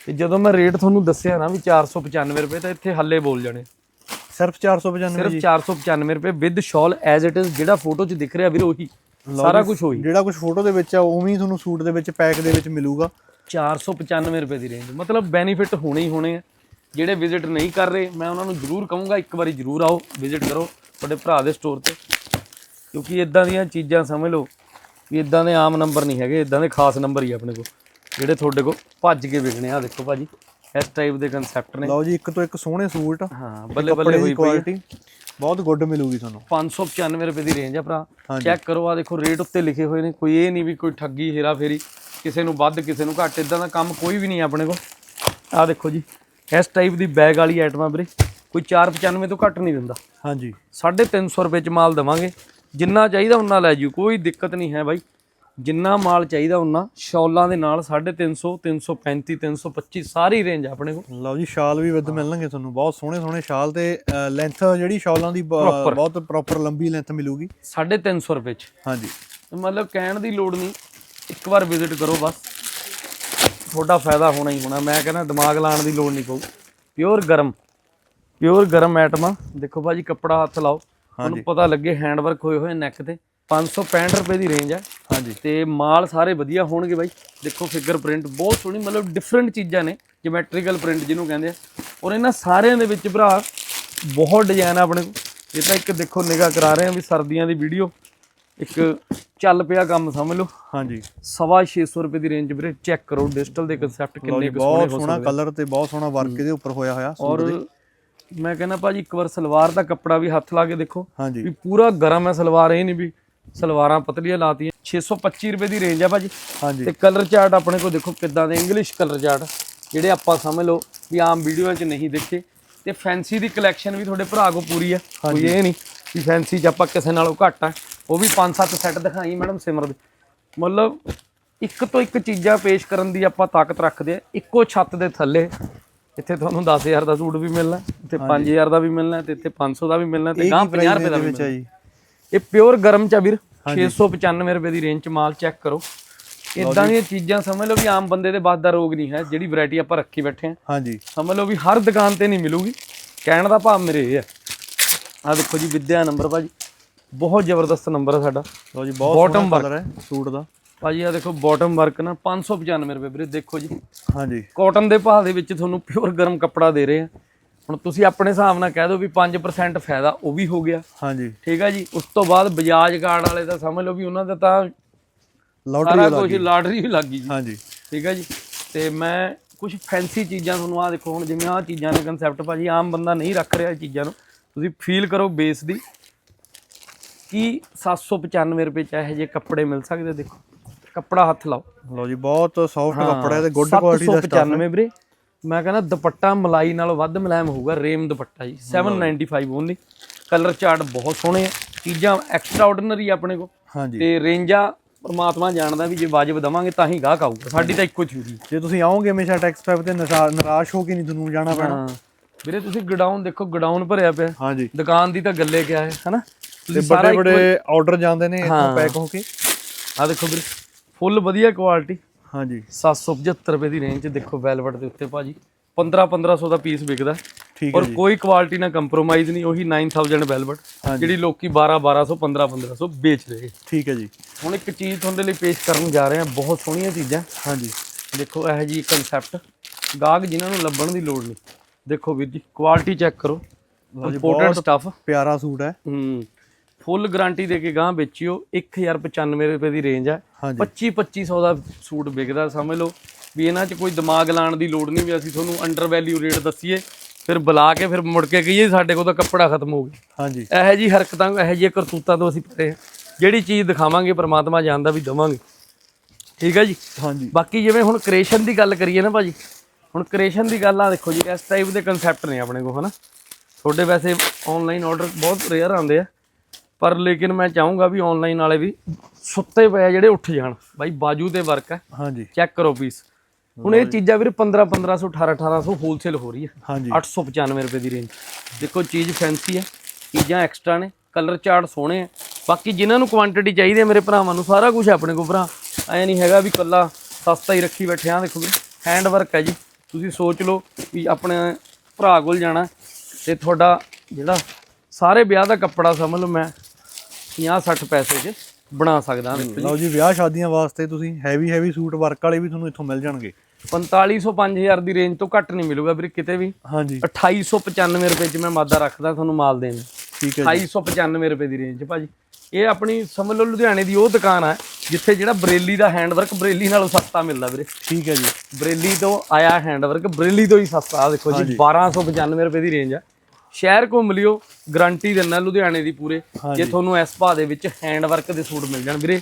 ਤੇ ਜਦੋਂ ਮੈਂ ਰੇਟ ਤੁਹਾਨੂੰ ਦੱਸਿਆ ਨਾ ਵੀ 495 ਰੁਪਏ ਤਾਂ ਇੱਥੇ ਹੱਲੇ ਬੋਲ ਜਾਣੇ। ਸਿਰਫ 495 ਸਿਰਫ ਜੀ। 495 ਰੁਪਏ with shawl as it is ਜਿਹੜਾ ਫੋਟੋ 'ਚ ਦਿਖ ਰਿਹਾ ਵੀਰ ਉਹੀ। ਸਾਰਾ ਕੁਝ ਹੋਈ ਜਿਹੜਾ ਕੁਝ ਫੋਟੋ ਦੇ ਵਿੱਚ ਆ ਉਵੇਂ ਹੀ ਤੁਹਾਨੂੰ ਸੂਟ ਦੇ ਵਿੱਚ ਪੈਕ ਦੇ ਵਿੱਚ ਮਿਲੂਗਾ। 495 ਰੁਪਏ ਦੀ ਰੇਂਜ ਮਤਲਬ ਬੈਨੀਫਿਟ ਹੋਣੇ ਹੀ ਹੋਣੇ ਆ। ਜਿਹੜੇ ਵਿਜ਼ਿਟ ਨਹੀਂ ਕਰ ਰਹੇ ਮੈਂ ਉਹਨਾਂ ਨੂੰ ਜ਼ਰੂਰ ਕਹੂੰਗਾ ਇੱਕ ਵਾਰੀ ਜ਼ਰੂਰ ਆਓ ਵਿਜ਼ਿਟ ਕਰੋ ਤੁਹਾਡੇ ਭਰਾ ਦੇ ਸਟੋਰ ਤੇ। ਕਿਉਂਕਿ ਇਦਾਂ ਦੀਆਂ ਚੀਜ਼ਾਂ ਸਮਝ ਲਓ ਵੀ ਇਦਾਂ ਦੇ ਆਮ ਨੰਬਰ ਨਹੀਂ ਹੈਗੇ ਇਦਾਂ ਦੇ ਖਾਸ ਨੰਬਰ ਹੀ ਆ ਆਪਣੇ ਕੋਲ। ਜਿਹੜੇ ਤੁਹਾਡੇ ਕੋਲ ਭੱਜ ਕੇ ਵਿਕਣੇ ਆ ਦੇਖੋ ਭਾਜੀ ਇਸ ਟਾਈਪ ਦੇ ਕਨਸੈਪਟ ਨੇ। ਲਓ ਜੀ ਇੱਕ ਤੋਂ ਇੱਕ ਸੋਹਣੇ ਸੂਟ ਹਾਂ ਬੱਲੇ ਬੱਲੇ ਹੋਈ। ਕੁਆਲਿਟੀ ਬਹੁਤ ਗੁੱਡ ਮਿਲੂਗੀ ਤੁਹਾਨੂੰ। 595 ਰੁਪਏ ਦੀ ਰੇਂਜ ਆ ਭਰਾ। ਚੈੱਕ ਕਰੋ ਆ ਦੇਖੋ ਰੇਟ ਉੱਤੇ ਲਿਖੇ ਹੋਏ ਨੇ। ਕੋਈ ਇਹ ਨਹੀਂ ਵੀ ਕੋਈ ਠੱਗੀ ਹੇਰਾ ਫੇਰੀ ਕਿਸੇ ਨੂੰ ਵੱਧ ਕਿਸੇ ਨੂੰ ਘੱਟ ਇਦਾਂ ਦਾ ਕੰਮ ਕੋਈ ਵੀ ਨਹੀਂ ਆਪਣੇ ਕੋਲ। ਆ ਦੇਖੋ ਜੀ ਇਸ ਟਾਈਪ ਦੀ ਬੈਗ ਵਾਲੀ ਆਈਟਮਾਂ ਵੀਰੇ। ਕੋਈ 495 ਤੋਂ ਘੱਟ ਨਹੀਂ ਦਿੰਦਾ। ਹਾਂਜੀ। 350 ਰੁਪਏ ਚ ਮਾਲ ਦਵਾਂਗੇ। ਜਿੰਨਾ ਚਾਹੀਦਾ ਉਨਾ ਲੈ ਜੂ ਕੋਈ ਦਿੱਕਤ ਨਹੀਂ ਹੈ ਬਾਈ। ਜਿੰਨਾ ਮਾਲ ਚਾਹੀਦਾ ਉਹਨਾਂ ਸ਼ੌਲਾਂ ਦੇ ਨਾਲ 350 335 325 ਸਾਰੀ ਰੇਂਜ ਆਪਣੇ ਕੋਲ। ਲਓ ਜੀ ਸ਼ਾਲ ਵੀ ਵਿੱਦ ਮਿਲਣਗੇ ਤੁਹਾਨੂੰ। ਬਹੁਤ ਸੋਹਣੇ ਸੋਹਣੇ ਸ਼ਾਲ ਤੇ ਲੈਂਥ ਜਿਹੜੀ ਸ਼ਾਲਾਂ ਦੀ ਬ- ਬਹੁਤ ਪ੍ਰੋਪਰ ਲੰਬੀ ਲੈਂਥ ਮਿਲੂਗੀ। 350 ਰੁਪਏ ਚ। ਹਾਂਜੀ। ਮਤਲਬ ਕਹਿਣ ਦੀ ਲੋੜ ਨਹੀਂ। ਇੱਕ ਵਾਰ ਵਿਜ਼ਿਟ ਕਰੋ ਬਸ। ਤੁਹਾਡਾ ਫਾਇਦਾ ਹੋਣਾ ਹੀ ਹੋਣਾ। ਮੈਂ ਕਹਿੰਦਾ ਦਿਮਾਗ ਲਾਉਣ ਦੀ ਲੋੜ ਨਹੀਂ ਪਊ। ਪਿਓਰ ਗਰਮ। ਪਿਓਰ ਗਰਮ ਆਈਟਮਾਂ ਦੇਖੋ ਭਾਜੀ ਕੱਪੜਾ ਹੱਥ ਲਾਓ। ਤੁਹਾਨੂੰ ਪਤਾ ਲੱਗੇ ਹੈਂਡ ਵਰਕ ਹੋਏ ਹੋਏ ਨੈਕ ਤੇ। 565 ਰੁਪਏ ਦੀ ਰੇਂਜ ਹੈ ਹਾਂਜੀ। ਤੇ ਮਾਲ ਸਾਰੇ ਵਧੀਆ ਹੋਣਗੇ ਬਾਈ। ਦੇਖੋ ਫਿਗਰ ਪ੍ਰਿੰਟ ਬਹੁਤ ਸੋਹਣੀ ਮਤਲਬ ਡਿਫਰੈਂਟ ਚੀਜ਼ਾਂ ਨੇ ਜਿਓਮੈਟ੍ਰੀਕਲ ਪ੍ਰਿੰਟ ਜਿਹਨੂੰ ਕਹਿੰਦੇ ਆ। ਔਰ ਇਹਨਾਂ ਸਾਰਿਆਂ ਦੇ ਵਿੱਚ ਭਰਾ ਬਹੁਤ ਡਿਜ਼ਾਈਨ ਆ ਆਪਣੇ ਕੋਲ। ਇਹ ਤਾਂ ਇੱਕ ਦੇਖੋ ਨਿਗਾਹ ਕਰਾ ਰਹੇ ਆ ਵੀ ਸਰਦੀਆਂ ਦੀ ਵੀਡੀਓ ਇੱਕ ਚੱਲ ਪਿਆ ਕੰਮ ਸਮਝ ਲਓ। ਹਾਂਜੀ। ਸਵਾ 600 ਰੁਪਏ ਦੀ ਰੇਂਜ ਵੀਰੇ। ਚੈੱਕ ਕਰੋ ਡਿਜੀਟਲ ਦੇ ਕਨਸੈਪਟ ਕਿੰਨੇ ਬਹੁਤ ਸੋਹਣਾ ਕਲਰ ਤੇ ਬਹੁਤ ਸੋਹਣਾ ਵਰਕ ਇਹਦੇ ਉੱਪਰ ਹੋਇਆ ਹੋਇਆ ਔਰ ਮੈਂ ਕਹਿੰਦਾ ਭਾਜੀ ਇੱਕ ਵਾਰ ਸਲਵਾਰ ਦਾ ਕੱਪੜਾ ਵੀ ਹੱਥ ਲਾ ਕੇ ਦੇਖੋ। ਹਾਂਜੀ। ਵੀ ਪੂਰਾ ਗਰਮ ਹੈ ਸਲਵਾਰ ਇਹ ਨਹੀਂ ਵੀ ਸਲਵਾਰਾਂ ਪਤਲੀਆਂ ਲਾਤੀਆਂ। 625 ਰੁਪਏ ਦੀ ਰੇਂਜ ਆ ਭਾਜੀ। ਹਾਂਜੀ। ਤੇ ਕਲਰ ਚਾਰਟ ਆਪਣੇ ਕੋਲ ਦੇਖੋ ਕਿੱਦਾਂ ਦੇ ਇੰਗਲਿਸ਼ ਕਲਰ ਚਾਰਟ ਜਿਹੜੇ ਆਪਾਂ ਸਮਝ ਲਓ ਵੀ ਆਮ ਵੀਡੀਓ 'ਚ ਨਹੀਂ ਦੇਖੇ। ਤੇ ਫੈਂਸੀ ਦੀ ਕਲੈਕਸ਼ਨ ਵੀ ਤੁਹਾਡੇ ਭਰਾ ਕੋ ਪੂਰੀ ਆ। ਕੋਈ ਇਹ ਨਹੀਂ ਵੀ ਫੈਂਸੀ 'ਚ ਆਪਾਂ ਕਿਸੇ ਨਾਲੋਂ ਘੱਟ ਆ। ਉਹ ਵੀ 5-7 ਸੈੱਟ ਦਿਖਾਈ ਮੈਡਮ ਸਿਮਰ ਦੇ। ਮਤਲਬ ਇੱਕ ਤੋਂ ਇੱਕ ਚੀਜ਼ਾਂ ਪੇਸ਼ ਕਰਨ ਦੀ ਆਪਾਂ ਤਾਕਤ ਰੱਖਦੇ ਆ। ਇੱਕੋ ਛੱਤ ਦੇ ਥੱਲੇ ਇੱਥੇ ਤੁਹਾਨੂੰ 10000 ਦਾ ਸੂਟ ਵੀ ਮਿਲਣਾ ਇੱਥੇ 5000 ਦਾ ਵੀ ਮਿਲਣਾ ਤੇ ਇੱਥੇ 500 ਦਾ ਵੀ ਮਿਲਣਾ ਤੇ ਗਾਂ 50 ਰੁਪਏ ਦਾ ਵੀ ਹੈ ਜੀ। ਇਹ ਪਿਓਰ ਗਰਮ ਚ ਵੀਰ 695 ਰੁਪਏ ਦੀ ਰੇਂਜ ਚ ਮਾਲ ਚੈੱਕ ਕਰੋ। ਇਦਾਂ ਦੀਆਂ ਚੀਜ਼ਾਂ ਸਮਝ ਲਓ ਵੀ ਆਮ ਬੰਦੇ ਦੇ ਬਸ ਦਾ ਰੋਗ ਨਹੀਂ ਹੈ ਜਿਹੜੀ ਵੈਰਾਈਟੀ ਆਪਾਂ ਰੱਖੀ ਬੈਠੇ ਆ ਹਾਂਜੀ। ਸਮਝ ਲਓ ਵੀ ਹਰ ਦੁਕਾਨ ਤੇ ਨਹੀਂ ਮਿਲੂਗੀ। ਕਹਿਣ ਦਾ ਭਾਵ ਮੇਰੇ ਇਹ ਆ ਆ ਦੇਖੋ ਜੀ ਵਿਦਿਆ ਨੰਬਰ ਭਾਜੀ। ਬਹੁਤ ਜ਼ਬਰਦਸਤ ਨੰਬਰ ਹੈ ਸਾਡਾ। ਲਓ ਜੀ ਬਹੁਤ ਸੋਹਣਾ ਕਲਰ ਹੈ ਸੂਟ ਦਾ। ਭਾਜੀ ਆ ਦੇਖੋ ਬਾਟਮ ਵਰਕ ਨਾ 595 ਰੁਪਏ ਵੀਰੇ ਦੇਖੋ ਜੀ। ਹਾਂਜੀ। ਕਾਟਨ ਦੇ ਭਾਅ ਦੇ ਵਿੱਚ ਤੁਹਾਨੂੰ ਪਿਓਰ ਗਰਮ ਕੱਪੜਾ ਦੇ ਰਹੇ ਆ। ਹੁਣ ਤੁਸੀਂ ਆਪਣੇ ਹਿਸਾਬ ਨਾਲ ਕਹਿ ਦਿਓ ਵੀ 5% ਫਾਇਦਾ ਉਹ ਵੀ ਹੋ ਗਿਆ। ਹਾਂਜੀ। ਠੀਕ ਹੈ ਜੀ? ਉਸ ਤੋਂ ਬਾਅਦ ਬਜਾਜ ਕਾਰਡ ਵਾਲੇ ਤਾਂ ਸਮਝ ਲਓ ਵੀ ਉਹਨਾਂ ਦਾ ਤਾਂ ਲਾਟਰੀ ਵਾਲਾ ਕੁਝ ਲਾਟਰੀ ਵੀ ਲੱਗ ਜੀ। ਹਾਂਜੀ। ਠੀਕ ਹੈ ਜੀ? ਤੇ ਮੈਂ ਕੁਝ ਫੈਂਸੀ ਚੀਜ਼ਾਂ ਤੁਹਾਨੂੰ ਆ ਦੇਖੋ ਹੁਣ ਜਿਵੇਂ ਆ ਚੀਜ਼ਾਂ ਨੇ ਕਨਸੈਪਟ ਭਾਜੀ ਆਮ ਬੰਦਾ ਨਹੀਂ ਰੱਖ ਰਿਹਾ ਇਹ ਚੀਜ਼ਾਂ ਨੂੰ। ਤੁਸੀਂ ਫੀਲ ਕਰੋ ਬੇਸ ਦੀ ਕੀ 795 ਰੁਪਏ ਚ ਇਹੋ ਜਿਹੇ ਕੱਪੜੇ ਮਿਲ ਸਕਦੇ ਦੇਖੋ। ਕੱਪੜਾ ਹੱਥ ਲਾਓ। ਲਓ ਜੀ ਬਹੁਤ ਸੌਫਟ ਕੱਪੜਾ ਹੈ ਤੇ ਗੁੱਡ ਕੁਆਲਿਟੀ ਦਾ ਸਟਾਫ 795 ਵੀਰੇ। ਮੈਂ ਕਹਿੰਦਾ ਦੁਪੱਟਾ ਮਲਾਈ ਨਾਲੋਂ ਵੱਧ ਮੁਲਾਇਮ ਹੋਊਗਾ ਰੇਮ ਦੁਪੱਟਾ ਜੀ। 795 ਓਨਲੀ ਕਲਰ ਚਾਰਟ ਬਹੁਤ ਸੋਹਣੇ ਆ। ਚੀਜ਼ਾਂ ਐਕਸਟਰਾ ਆਰਡੀਨਰੀ ਆਪਣੇ ਕੋਲ। ਹਾਂਜੀ। ਤੇ ਰੇਂਜਾਂ ਪਰਮਾਤਮਾ ਜਾਣਦਾ ਵੀ ਜੇ ਵਾਜਬ ਦਵਾਂਗੇ ਤਾਂ ਹੀ ਗਾਹਕ ਆਊਗਾ। ਸਾਡੀ ਤਾਂ ਇੱਕੋ ਥਿਊਰੀ ਜੇ ਤੁਸੀਂ ਆਓਗੇ ਹਮੇਸ਼ਾ ਟੈਕਸ ਪੈਪ ਤੇ ਨਿਰਾ- ਨਿਰਾਸ਼ ਹੋ ਕੇ ਨਹੀਂ ਤੁਹਾਨੂੰ ਜਾਣਾ ਪੈਣਾ। ਹਾਂ। ਵੀਰੇ ਤੁਸੀਂ ਗਡਾਊਨ ਦੇਖੋ ਗਡਾਊਨ ਭਰਿਆ ਪਿਆ। ਹਾਂਜੀ। ਦੁਕਾਨ ਦੀ ਤਾਂ ਗੱਲੇ ਕਿਆ ਹੈ ਹਨਾ? ਤੇ ਬੜੇ ਬੜੇ ਆਰਡਰ ਜਾਂਦੇ ਨੇ ਇੱਥੋਂ ਹਾਂ। ਪੈਕ ਹੋ ਕੇ। ਆ ਦੇਖੋ ਵੀਰੇ। ਫੁੱਲ ਵਧੀਆ ਕੁਆਲਿਟੀ ਹਾਂਜੀ। 775 ਰੁਪਏ ਦੀ ਰੇਂਜ ਚ ਦੇਖੋ ਵੈਲਵਟ ਦੇ ਉੱਤੇ ਭਾਜੀ। 15 1500 ਦਾ ਪੀਸ ਵਿਕਦਾ। ਠੀਕ ਹੈ ਔਰ ਕੋਈ ਕੁਆਲਿਟੀ ਨਾਲ ਕੰਪਰੋਮਾਈਜ਼ ਨਹੀਂ ਉਹੀ 9000 ਵੈਲਵਟ। ਜਿਹੜੀ ਲੋਕੀ 12 1200 15 1500 ਵੇਚ ਰਹੇ। ਠੀਕ ਹੈ ਜੀ। ਹੁਣ ਇੱਕ ਚੀਜ਼ ਤੁਹਾਡੇ ਲਈ ਪੇਸ਼ ਕਰਨ ਜਾ ਰਹੇ ਹਾਂ ਬਹੁਤ ਸੋਹਣੀਆਂ ਚੀਜ਼ਾਂ। ਹਾਂਜੀ। ਦੇਖੋ ਇਹ ਜੀ ਕਨਸੈਪਟ ਗਾਹਕ ਜਿਨ੍ਹਾਂ ਨੂੰ ਲੱਭਣ ਦੀ ਲੋੜ ਨਹੀਂ। ਦੇਖੋ ਵੀਰ ਜੀ ਕੁਆਲਿਟੀ ਚੈੱਕ ਕਰੋ। ਇੰਪੋਰਟਡ ਸਟਫ ਪਿਆਰਾ ਸੂਟ ਹੈ। ਹੂੰ। ਫੁੱਲ ਗਾਰੰਟੀ ਦੇ ਕੇ ਗਾਂ ਵੇਚਿਓ 1095 ਰੁਪਏ ਦੀ ਰੇਂਜ ਹੈ ਹਾਂਜੀ। 25 2500 ਦਾ ਸੂਟ ਵਿਕਦਾ ਸਮਝ ਲਓ। ਵੀ ਇਹਨਾਂ 'ਚ ਕੋਈ ਦਿਮਾਗ ਲਾਣ ਦੀ ਲੋੜ ਨਹੀਂ ਵੀ ਅਸੀਂ ਤੁਹਾਨੂੰ ਅੰਡਰ ਵੈਲਿਊ ਰੇਟ ਦੱਸੀਏ। ਫਿਰ ਬੁਲਾ ਕੇ ਫਿਰ ਮੁੜ ਕੇ ਕਹੀਏ ਸਾਡੇ ਕੋਲ ਤਾਂ ਕੱਪੜਾ ਖਤਮ ਹੋ ਗਿਆ। ਹਾਂਜੀ। ਇਹੋ ਜੀ ਹਰਕਤਾਂ ਇਹੋ ਜਿਹੀਆਂ ਕਰਤੂਤਾਂ ਤੋਂ ਅਸੀਂ ਪਰੇ ਹਾਂ। ਜਿਹੜੀ ਚੀਜ਼ ਦਿਖਾਵਾਂਗੇ ਪ੍ਰਮਾਤਮਾ ਜਾਣਦਾ ਵੀ ਦਵਾਂਗੇ। ਠੀਕ ਹੈ ਜੀ? ਹਾਂਜੀ। ਬਾਕੀ ਜਿਵੇਂ ਹੁਣ ਕ੍ਰੀਏਸ਼ਨ ਦੀ ਗੱਲ ਕਰੀਏ ਨਾ ਭਾਜੀ ਹੁਣ ਕ੍ਰੀਏਸ਼ਨ ਦੀ ਗੱਲ ਆ ਦੇਖੋ ਜੀ ਇਸ ਟਾਈਪ ਦੇ ਕਨਸੈਪਟ ਨੇ ਆਪਣੇ ਕੋਲ ਹਨਾ? ਤੁਹਾਡੇ ਵੈਸੇ ਆਨਲਾਈਨ ਆਰਡਰ ਬਹੁਤ ਰੇਅਰ ਆਉਂਦੇ ਆ। ਪਰ ਲੇਕਿਨ ਮੈਂ ਚਾਹੂੰਗਾ ਵੀ ਆਨਲਾਈਨ ਵਾਲੇ ਵੀ ਸੁੱਤੇ ਪਏ ਆ ਜਿਹੜੇ ਉੱਠ ਜਾਣ। ਬਾਈ ਬਾਜੂ ਤੇ ਵਰਕ ਹੈ ਹਾਂਜੀ। ਚੈੱਕ ਕਰੋ ਪੀਸ ਹੁਣ ਇਹ ਚੀਜ਼ਾਂ ਵੀਰ 15 1500 18 1800 ਹੋਲਸੇਲ ਹੋ ਰਹੀ ਹੈ ਹਾਂਜੀ। 895 ਰੁਪਏ ਦੀ ਰੇਂਜ ਦੇਖੋ ਚੀਜ਼ ਫੈਂਸੀ ਹੈ ਚੀਜ਼ਾਂ ਐਕਸਟਰਾ ਨੇ ਕਲਰ ਚਾਰਟ ਸੋਹਣੇ ਆ। ਬਾਕੀ ਜਿਨ੍ਹਾਂ ਨੂੰ ਕੁਆਂਟੀਟੀ ਚਾਹੀਦੀ ਹੈ ਮੇਰੇ ਭਰਾਵਾਂ ਨੂੰ ਸਾਰਾ ਕੁਝ ਆਪਣੇ ਕੋਲ ਭਰਾ। ਐ ਨਹੀਂ ਹੈਗਾ ਵੀ ਕੱਲਾ ਸਸਤਾ ਹੀ ਰੱਖੀ ਬੈਠੇ ਆ ਦੇਖੋ ਵੀਰੇ ਹੈਂਡ ਵਰਕ ਹੈ ਜੀ। ਤੁਸੀਂ ਸੋਚ ਲਓ ਵੀ ਆਪਣੇ ਭਰਾ ਕੋਲ ਜਾਣਾ ਤੇ ਤੁਹਾਡਾ ਜਿਹੜਾ ਸਾਰੇ ਵਿਆਹ ਦਾ ਕੱਪੜਾ ਸਮਝ ਲਓ ਮੈਂ 50 60 ਪੈਸੇ 'ਚ ਬਣਾ ਸਕਦਾ ਲਓ ਜੀ ਵਿਆਹ ਸ਼ਾਦੀਆਂ ਵਾਸਤੇ ਤੁਸੀਂ ਹੈਵੀ ਹੈਵੀ ਸੂਟ ਵਰਕ ਵਾਲੇ ਵੀ ਤੁਹਾਨੂੰ ਇੱਥੋਂ ਮਿਲ ਜਾਣਗੇ। 4500 5000 ਦੀ ਰੇਂਜ ਤੋਂ ਘੱਟ ਨਹੀਂ ਮਿਲੂਗਾ ਵੀਰੇ ਕਿਤੇ ਵੀ। ਹਾਂਜੀ। 2895 ਰੁਪਏ 'ਚ ਮੈਂ ਮਾਦਾ ਰੱਖਦਾ ਤੁਹਾਨੂੰ ਮਾਲ ਦੇਣ। ਠੀਕ ਹੈ 2895 ਰੁਪਏ ਦੀ ਰੇਂਜ 'ਚ ਭਾਜੀ। ਇਹ ਆਪਣੀ ਸਮਝ ਲਓ ਲੁਧਿਆਣੇ ਦੀ ਉਹ ਦੁਕਾਨ ਆ ਜਿੱਥੇ ਜਿਹੜਾ ਬਰੇਲੀ ਦਾ ਹੈਂਡਵਰਕ ਬਰੇਲੀ ਨਾਲੋਂ ਸਸਤਾ ਮਿਲਦਾ ਵੀਰੇ। ਠੀਕ ਹੈ ਜੀ। ਬਰੇਲੀ ਤੋਂ ਆਇਆ ਹੈਂਡਵਰਕ ਬਰੇਲੀ ਤੋਂ ਹੀ ਸਸਤਾ ਆ ਦੇਖੋ ਜੀ 1295 ਰੁਪਏ ਦੀ ਰੇਂਜ ਆ। ਸ਼ਹਿਰ ਘੁੰਮ ਲਿਓ ਗਾਰੰਟੀ ਦਿੰਦਾ ਲੁਧਿਆਣੇ ਦੀ ਪੂਰੇ ਜੇ ਤੁਹਾਨੂੰ ਇਸ ਭਾਅ ਦੇ ਵਿੱਚ ਹੈਂਡਵਰਕ ਦੇ ਸੂਟ ਮਿਲ ਜਾਣ ਵੀਰੇ।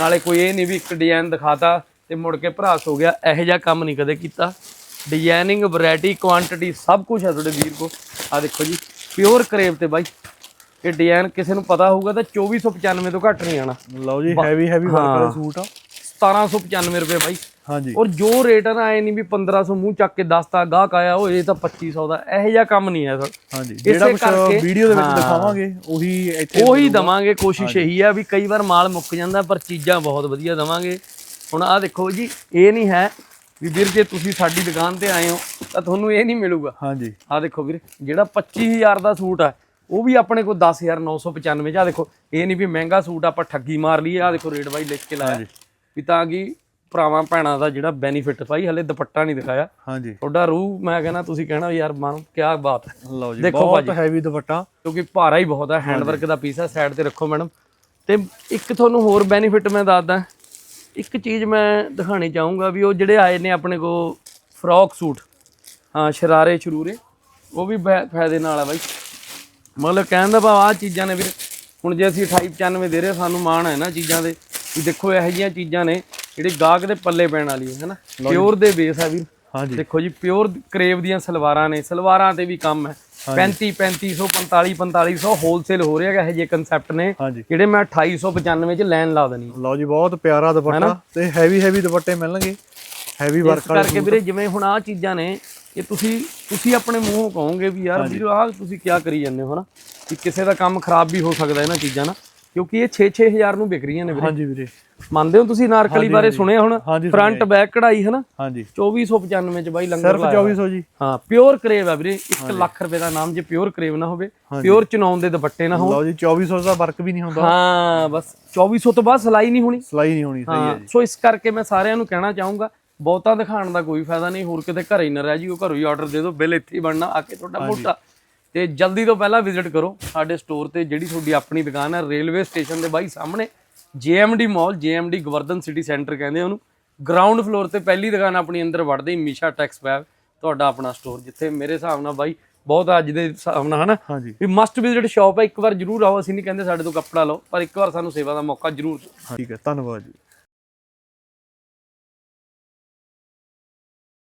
ਨਾਲੇ ਕੋਈ ਇਹ ਨਹੀਂ ਵੀ ਇੱਕ ਡਿਜ਼ਾਈਨ ਦਿਖਾਤਾ ਤੇ ਮੁੜ ਕੇ ਭਰਾਸ ਹੋ ਗਿਆ ਇਹੋ ਜਿਹਾ ਕੰਮ ਨਹੀਂ ਕਦੇ ਕੀਤਾ। ਡਿਜ਼ਾਈਨਿੰਗ ਵੈਰਾਈਟੀ ਕੁਆਂਟੀਟੀ ਸਭ ਕੁਝ ਹੈ ਤੁਹਾਡੇ ਵੀਰ ਕੋ ਆ ਦੇਖੋ ਜੀ ਪਿਓਰ ਕਰੇਵ ਤੇ ਬਾਈ। ਇਹ ਡਿਜ਼ਾਈਨ ਕਿਸੇ ਨੂੰ ਪਤਾ ਹੋਊਗਾ ਤਾਂ 2495 ਤੋਂ ਘੱਟ ਨਹੀਂ ਆਣਾ ਲਓ ਜੀ ਹੈਵੀ ਹੈਵੀ ਵਰਕ ਵਾਲੇ ਸੂਟ ਆ। 1795 ਰੁਪਏ ਬਾਈ। ਹਾਂਜੀ। ਔਰ ਜੋ ਰੇਟ ਹੈ ਨਾ ਐ ਨਹੀਂ ਵੀ 1500 ਮੂੰਹ ਚੱਕ ਕੇ ਦੱਸਤਾ ਗਾਹਕ ਆਇਆ ਉਹ ਇਹ ਤਾਂ 2500 ਦਾ ਇਹੋ ਜਿਹਾ ਕੰਮ ਨਹੀਂ ਹੈ ਸਰ। ਹਾਂਜੀ ਜਿਹੜਾ ਕੁਝ ਵੀਡੀਓ ਦੇ ਵਿੱਚ। ਦਿਖਾਵਾਂਗੇ ਉਹੀ ਇੱਥੇ ਉਹੀ ਦਵਾਂਗੇ ਕੋਸ਼ਿਸ਼ ਇਹੀ ਆ ਵੀ ਕਈ ਵਾਰ ਮਾਲ ਮੁੱਕ ਜਾਂਦਾ ਪਰ ਚੀਜ਼ਾਂ ਬਹੁਤ ਵਧੀਆ ਦਵਾਂਗੇ। ਹੁਣ ਆਹ ਦੇਖੋ ਜੀ ਇਹ ਨਹੀਂ ਹੈ ਵੀ ਵੀਰ ਜੇ ਤੁਸੀਂ ਸਾਡੀ ਦੁਕਾਨ ਤੇ ਆਏ ਹੋ ਤਾਂ ਤੁਹਾਨੂੰ ਇਹ ਨਹੀਂ ਮਿਲੂਗਾ। ਹਾਂਜੀ। ਆਹ ਦੇਖੋ ਵੀਰ ਜਿਹੜਾ 25000 ਦਾ ਸੂਟ ਆ ਉਹ ਵੀ ਆਪਣੇ ਕੋਲ 10995 ਚ ਆ। ਦੇਖੋ ਇਹ ਨਹੀਂ ਵੀ ਮਹਿੰਗਾ ਸੂਟ ਆਪਾਂ ਠੱਗੀ ਮਾਰ ਲਈਏ ਆ ਦੇਖੋ ਰੇਟ ਬਾਈ ਲਿਖ ਕੇ ਲਾਇਆ। ਵੀ ਤਾਂ ਕਿ ਭਰਾਵਾਂ ਭੈਣਾਂ ਦਾ ਜਿਹੜਾ ਬੈਨੀਫਿਟ ਭਾਈ ਹਲੇ ਦੁਪੱਟਾ ਨਹੀਂ ਦਿਖਾਇਆ। ਹਾਂਜੀ। ਤੁਹਾਡਾ ਰੂਹ ਮੈਂ ਕਹਿੰਦਾ ਤੁਸੀਂ ਕਹਿਣਾ ਯਾਰ ਮਾਨ ਕੀ ਬਾਤ। ਹੈ ਲਓ ਜੀ ਦੇਖੋ ਬਹੁਤ। ਹੈਵੀ ਦੁਪੱਟਾ। ਕਿਉਂਕਿ ਭਾਰਾ ਹੀ ਬਹੁਤ ਹੈ ਹੈਂਡਵਰਕ ਦਾ ਪੀਸ ਹੈ ਸਾਈਡ ਤੇ ਰੱਖੋ ਮੈਡਮ ਤੇ ਇੱਕ ਤੁਹਾਨੂੰ ਹੋਰ ਬੈਨੀਫਿਟ ਮੈਂ ਦੱਸਦਾ। ਇੱਕ ਚੀਜ਼ ਮੈਂ ਦਿਖਾਣੀ ਚਾਹੂੰਗਾ ਵੀ ਉਹ ਜਿਹੜੇ ਆਏ ਨੇ ਆਪਣੇ ਕੋ ਫਰੋਕ ਸੂਟ ਹਾਂ ਸ਼ਰਾਰੇ ਸ਼ਰੂਰੇ ਉਹ ਵੀ ਫਾਇਦੇ ਨਾਲ ਆ ਬਾਈ। ਮਤਲਬ ਕਹਿਣ ਦਾ ਭਾਵ ਆ ਚੀਜ਼ਾਂ ਨੇ ਵੀਰ। ਹੁਣ ਜੇ ਅਸੀਂ 2895 ਦੇ ਰਹੇ ਸਾਨੂੰ ਮਾਣ ਹੈ ਨਾ ਚੀਜ਼ਾਂ ਦੇ। ਵੀ ਦੇਖੋ ਇਹੋ ਜਿਹੀਆਂ ਚੀਜ਼ਾਂ ਨੇ ਜਿਹੜੇ ਗਾਹਕ ਦੇ ਪੱਲੇ ਪੈਣ ਵਾਲੀ ਹੈ ਨਾ? ਪਿਓਰ ਦੇ ਬੇਸ ਹੈ ਵੀਰ। ਹਾਂਜੀ। ਦੇਖੋ ਜੀ ਪਿਓਰ ਕਰੇਵ ਦੀਆਂ ਸਲਵਾਰਾਂ ਨੇ ਸਲਵਾਰਾਂ ਤੇ ਵੀ ਕੰਮ ਹੈ। 35 3500 45 4500 ਹੋਲਸੇਲ ਹੋ ਰਿਹਾ ਹੈ ਇਹ ਜੇ ਕਨਸੈਪਟ ਨੇ। ਜਿਹੜੇ ਮੈਂ 2895 ਚ ਲਾਈਨ ਲਾ ਦੇਣੀ। ਲਓ ਜੀ ਬਹੁਤ ਪਿਆਰਾ ਦੁਪੱਟਾ ਤੇ ਹੈਵੀ ਹੈਵੀ ਦੁਪੱਟੇ ਮਿਲਣਗੇ। ਹੈਵੀ ਵਰਕ ਵਾਲੇ ਕਰਕੇ ਵੀਰੇ ਜਿਵੇਂ ਹੁਣ ਆ ਚੀਜ਼ਾਂ ਨੇ ਇਹ ਤੁਸੀਂ ਤੁਸੀਂ ਆਪਣੇ ਮੂੰਹੋਂ ਕਹੋਗੇ ਵੀ ਯਾਰ ਵੀਰ ਆਹ ਤੁਸੀਂ ਕੀ ਕਰੀ ਜਾਂਦੇ ਹੋ ਹਨਾ ਕਿ ਕਿਸੇ ਦਾ ਕੰਮ ਖਰਾਬ ਵੀ ਹੋ ਸਕਦਾ ਇਹਨਾਂ ਚੀਜ਼ਾਂ ਨਾਲ। ਕਿਉਂਕਿ ਇਹ 6-6000 ਨੂੰ ਵਿਕ ਰਹੀਆਂ ਨੇ ਵੀਰੇ। ਹਾਂਜੀ ਵੀਰੇ। ਮੰਨਦੇ ਹੋ ਤੁਸੀਂ ਨਾਰਕਲੀ ਬਾਰੇ ਸੁਣਿਆ ਹੁਣ? ਫਰੰਟ ਬੈਕ ਕਢਾਈ ਹਨਾ? ਹਾਂਜੀ। 2495 ਚ ਬਾਈ ਲੰਗਰ ਸਿਰਫ ਲਾਇਆ 2400 ਜੀ। ਹਾਂ ਪਿਓਰ ਕਰੇਵ ਆ ਵੀਰੇ। 1 ਲੱਖ ਰੁਪਏ ਦਾ ਨਾਮ ਜੇ ਪਿਓਰ ਕਰੇਵ ਨਾ ਹੋਵੇ ਪਿਓਰ ਚਨੌਨ ਦੇ ਦੁਪੱਟੇ ਨਾ ਹੋਣ। ਲਓ ਜੀ 2400 ਦਾ ਵਰਕ ਵੀ ਨਹੀਂ ਹੁੰਦਾ। ਹਾਂ ਬਸ। 2400 ਤੋਂ ਬਾਅਦ ਸਲਾਈ ਨਹੀਂ ਹੋਣੀ। ਸਲਾਈ ਨਹੀਂ ਹੋਣੀ ਸਹੀ ਹੈ ਹਾਂ ਸੋ ਇਸ ਕਰਕੇ ਮੈਂ ਸਾਰਿਆਂ ਨੂੰ ਕਹਿਣਾ ਚਾਹੂੰਗਾ ਬਹੁਤਾ ਦਿਖਾਉਣ ਦਾ ਕੋਈ ਫਾਇਦਾ ਨਹੀਂ। ਹੋਰ ਕਿਤੇ ਘਰੇ ਹੀ ਨਾ ਰਹਿ ਜਿਓ ਘਰੋਂ ਹੀ ਆਰਡਰ ਦੇ ਦਿਓ। ਬਿੱਲ ਇੱਥੇ ਹੀ ਬਣਨਾ ਆ ਕੇ ਤੁਹਾਡਾ ਮੋਟਾ। ਤੇ ਜਲਦੀ ਤੋਂ ਪਹਿਲਾਂ ਵਿਜ਼ਿਟ ਕਰੋ ਸਾਡੇ ਸਟੋਰ ਤੇ ਜਿਹੜੀ ਤੁਹਾਡੀ ਆਪਣੀ ਦੁਕਾਨ ਹੈ ਰੇਲਵੇ ਸਟੇਸ਼ਨ ਦੇ ਬਾਈ ਸਾਹਮਣੇ JMD mall JMD Govardhan city centre ਕਹਿੰਦੇ ਉਹਨੂੰ। ਗਰਾਊਂਡ ਫਲੋਰ ਤੇ ਪਹਿਲੀ ਦੁਕਾਨ ਆਪਣੀ ਅੰਦਰ ਵੜਦੇ ਹੀ ਮੀਸ਼ਾ ਟੈਕਸ ਵੈਬ ਤੁਹਾਡਾ ਆਪਣਾ ਸਟੋਰ ਜਿੱਥੇ ਮੇਰੇ ਹਿਸਾਬ ਨਾਲ ਬਾਈ ਬਹੁਤ ਅੱਜ ਦੇ ਹਿਸਾਬ ਨਾਲ ਹਨਾ ਹਾਂਜੀ। ਵੀ ਮਸਟ ਵਿਜ਼ਿਟ ਸ਼ਾਪ ਹੈ ਇੱਕ ਵਾਰ ਜਰੂਰ ਆਓ ਅਸੀਂ ਨਹੀਂ ਕਹਿੰਦੇ ਸਾਡੇ ਤੋਂ ਕੱਪੜਾ ਲਓ ਪਰ ਇੱਕ ਵਾਰ ਸਾਨੂੰ ਸੇਵਾ ਦਾ ਮੌਕਾ ਜਰੂਰ ਠੀਕ ਹੈ ਧੰਨਵਾਦ ਜੀ।